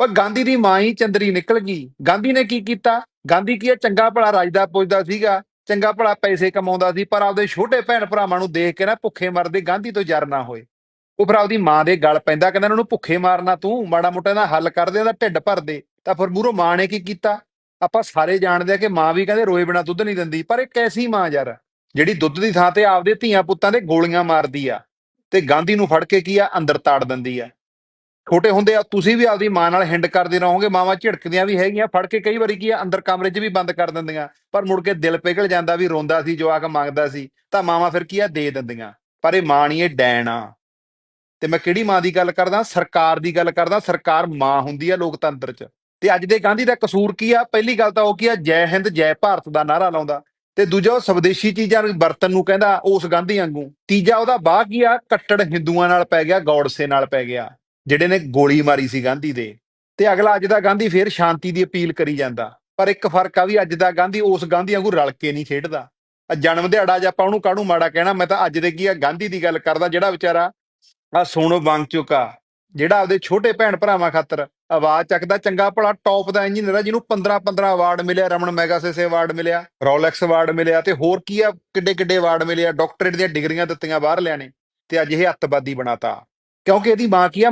ਪਰ ਗਾਂਧੀ ਦੀ ਮਾਂ ਹੀ ਚੰਦਰੀ ਨਿਕਲ ਗਈ। ਗਾਂਧੀ ਨੇ ਕੀ ਕੀਤਾ? ਗਾਂਧੀ ਕੀ ਹੈ ਚੰਗਾ ਭਲਾ ਰਾਜਦਾ ਪੁੱਜਦਾ ਸੀਗਾ। ਚੰਗਾ ਭਲਾ ਪੈਸੇ ਕਮਾਉਂਦਾ ਸੀ, ਪਰ ਆਪਦੇ ਛੋਟੇ ਭੈਣ ਭਰਾਵਾਂ ਨੂੰ ਦੇਖ ਕੇ ਨਾ ਭੁੱਖੇ ਮਰਦੇ ਗਾਂਧੀ ਤੋਂ ਜਰ ਨਾ ਹੋਏ। ਉਹ ਫਿਰ ਆਪਦੀ ਮਾਂ ਦੇ ਗਲ ਪੈਂਦਾ, ਕਹਿੰਦਾ ਉਹਨੂੰ ਭੁੱਖੇ ਮਾਰਨਾ ਤੂੰ, ਮਾੜਾ ਮੋਟਾ ਦਾ ਹੱਲ ਕਰ ਦੇ ਇਹਦਾ ਢਿੱਡ ਭਰ ਦੇ। ਤਾਂ ਫਿਰ ਮੂਰੋਂ ਮਾਂ ਨੇ ਕੀ ਕੀਤਾ? ਆਪਾਂ ਸਾਰੇ ਜਾਣਦੇ ਆ ਕਿ ਮਾਂ ਵੀ ਕਹਿੰਦੇ ਰੋਏ ਬਿਨਾ ਦੁੱਧ ਨਹੀਂ ਦਿੰਦੀ, ਪਰ ਇਹ ਕੈਸੀ ਮਾਂ ਯਾਰ, ਜਿਹੜੀ ਦੁੱਧ ਦੀ ਥਾਂ ਤੇ ਆਪਦੇ ਧੀਆਂ ਪੁੱਤਾਂ ਦੇ ਗੋਲੀਆਂ ਮਾਰਦੀ ਆ, ਤੇ ਗਾਂਧੀ ਨੂੰ ਫੜ ਕੇ ਕੀ ਆ? ਅੰਦਰ ਤਾੜ ਦਿੰਦੀ ਆ। ਛੋਟੇ ਹੁੰਦੇ ਆ, ਤੁਸੀਂ ਵੀ ਆਪਦੀ ਮਾਂ ਨਾਲ ਹਿੰਡ ਕਰਦੇ ਰਹੋਗੇ, ਮਾਵਾਂ ਝਿੜਕਦੀਆਂ ਵੀ ਹੈਗੀਆਂ, ਫੜ ਕੇ ਕਈ ਵਾਰੀ ਕੀ ਆ, ਅੰਦਰ ਕਮਰੇ 'ਚ ਵੀ ਬੰਦ ਕਰ ਦਿੰਦੀਆਂ, ਪਰ ਮੁੜ ਕੇ ਦਿਲ ਪਿਘਲ ਜਾਂਦਾ ਵੀ ਰੋਂਦਾ ਸੀ, ਜਵਾਕ ਮੰਗਦਾ ਸੀ, ਤਾਂ ਮਾਵਾਂ ਫਿਰ ਕੀ ਆ, ਦੇ ਦਿੰਦੀਆਂ। ਪਰ ਇਹ ਮਾਂ ਨਹੀਂ ਇਹ ਡੈਣ ਆ। ਤੇ ਮੈਂ ਕਿਹੜੀ ਮਾਂ ਦੀ ਗੱਲ ਕਰਦਾ? ਸਰਕਾਰ ਦੀ ਗੱਲ ਕਰਦਾ, ਸਰਕਾਰ ਮਾਂ ਹੁੰਦੀ ਆ ਲੋਕਤੰਤਰ 'ਚ। ਤੇ ਅੱਜ ਦੇ ਗਾਂਧੀ ਦਾ ਕਸੂਰ ਕੀ ਆ? ਪਹਿਲੀ ਗੱਲ ਤਾਂ ਉਹ ਕੀ ਆ, ਜੈ ਹਿੰਦ, ਜੈ ਭਾਰਤ ਦਾ ਨਾਰਾ ਲਾਉਂਦਾ। ਤੇ ਦੂਜਾ ਉਹ ਸਵਦੇਸ਼ੀ ਚੀਜ਼ਾਂ ਨੂੰ ਵਰਤਨ ਨੂੰ ਕਹਿੰਦਾ, ਉਸ ਗਾਂਧੀ ਵਾਂਗੂ। ਤੀਜਾ ਉਹਦਾ ਬਾਹ ਕੀ ਆ, ਕੱਟੜ ਹਿੰਦੂਆਂ ਨਾਲ ਪੈ ਗਿਆ ਗੌਡਸੇ ਨਾਲ ਪੈ ਗਿਆ। ਜਿਹੜੇ ਨੇ ਗੋਲੀ ਮਾਰੀ ਸੀ ਗਾਂਧੀ ਦੇ, ਤੇ ਅਗਲਾ ਅੱਜ ਦਾ ਗਾਂਧੀ ਫੇਰ ਸ਼ਾਂਤੀ ਦੀ ਅਪੀਲ ਕਰੀ ਜਾਂਦਾ। ਪਰ ਇੱਕ ਫ਼ਰਕ ਆ ਵੀ ਅੱਜ ਦਾ ਗਾਂਧੀ ਉਸ ਗਾਂਧੀ ਵਾਂਗੂ ਰਲ ਕੇ ਨਹੀਂ ਖੇਡਦਾ। ਜਨਮ ਦਿਹਾੜਾ ਜੇ ਆਪਾਂ ਉਹਨੂੰ ਕਾਹਨੂੰ ਮਾੜਾ ਕਹਿਣਾ, ਮੈਂ ਤਾਂ ਅੱਜ ਦੇ ਕੀ ਆ, ਗਾਂਧੀ ਦੀ ਗੱਲ ਕਰਦਾ ਜਿਹੜਾ ਵਿਚਾਰਾ ਆ ਸੋਨੋ ਵਾਂਗ ਚੁੱਕਾ, ਜਿਹੜਾ ਆਪਦੇ ਛੋਟੇ ਭੈਣ ਭਰਾਵਾਂ ਖਾਤਰ ਆਵਾਜ਼ ਚੱਕਦਾ, ਚੰਗਾ ਭਲਾ ਟੌਪ ਦਾ ਇੰਜੀਨੀਅਰ ਆ, ਜਿਹਨੂੰ 15 15 ਅਵਾਰਡ ਮਿਲਿਆ, ਰਮਨ ਮੈਗਾਸੇਸੇ ਅਵਾਰਡ ਮਿਲਿਆ, ਰੋਲੈਕਸ ਅਵਾਰਡ ਮਿਲਿਆ, ਤੇ ਹੋਰ ਕੀ ਆ ਕਿੱਡੇ ਕਿੱਡੇ ਅਵਾਰਡ ਮਿਲਿਆ ਡਾਕਟਰੇਟ ਦੀਆਂ ਡਿਗਰੀਆਂ ਦਿੱਤੀਆਂ ਬਾਹਰ ਲਿਆਣੇ, ਤੇ ਅੱਜ ਇਹ ਅੱਤਵਾਦੀ ਬਣਾਤਾ। ਕਿਉਂਕਿ ਇਹਦੀ ਮਾਂ ਕੀ ਆ